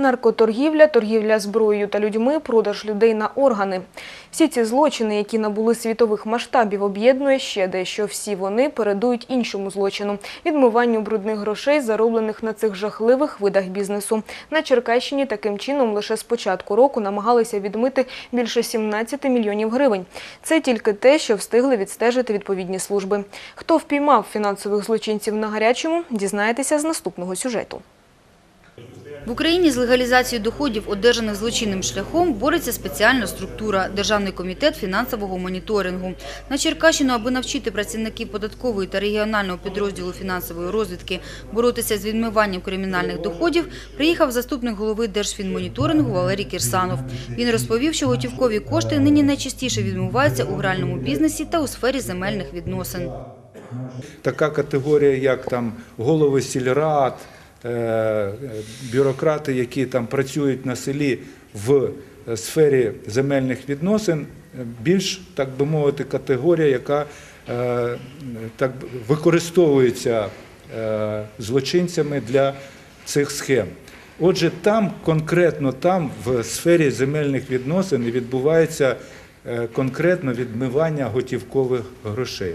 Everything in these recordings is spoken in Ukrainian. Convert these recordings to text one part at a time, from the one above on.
Наркоторгівля, торгівля зброєю та людьми, продаж людей на органи. Всі ці злочини, які набули світових масштабів, об'єднує ще дещо. Всі вони передують іншому злочину – відмиванню брудних грошей, зароблених на цих жахливих видах бізнесу. На Черкащині таким чином лише з початку року намагалися відмити більше 17 мільйонів гривень. Це тільки те, що встигли відстежити відповідні служби. Хто впіймав фінансових злочинців на гарячому, дізнаєтеся з наступного сюжету. В Україні з легалізацією доходів, одержаних злочинним шляхом, бореться спеціальна структура – Державний комітет фінансового моніторингу. На Черкащину, аби навчити працівників податкової та регіонального підрозділу фінансової розвідки боротися з відмиванням кримінальних доходів, приїхав заступник голови Держфінмоніторингу Валерій Кірсанов. Він розповів, що готівкові кошти нині найчастіше відмиваються у гральному бізнесі та у сфері земельних відносин. така категорія, як там голови сільрад, бюрократи, які там працюють на селі в е, сфері земельних відносин, е, більш так би мовити, категорія, яка е, так використовується е, злочинцями для цих схем. Отже, там конкретно там в сфері земельних відносин відбувається е, конкретно відмивання готівкових грошей.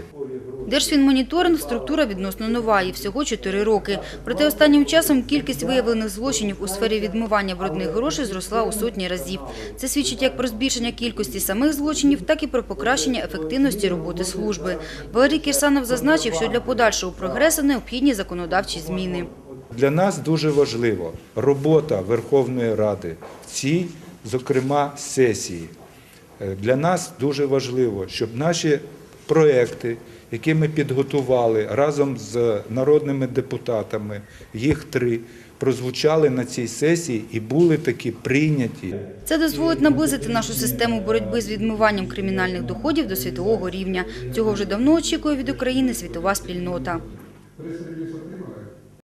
Держфінмоніторинг – структура відносно нова, і всього 4 роки. Проте останнім часом кількість виявлених злочинів у сфері відмивання брудних грошей зросла у сотні разів. Це свідчить як про збільшення кількості самих злочинів, так і про покращення ефективності роботи служби. Валерій Кірсанов зазначив, що для подальшого прогресу необхідні законодавчі зміни. Для нас дуже важливо робота Верховної Ради в цій, зокрема, сесії. Е, Для нас дуже важливо, щоб наші проекти, які ми підготували разом з народними депутатами, їх три, прозвучали на цій сесії і були такі прийняті. Це дозволить наблизити нашу систему боротьби з відмиванням кримінальних доходів до світового рівня. Цього вже давно очікує від України світова спільнота.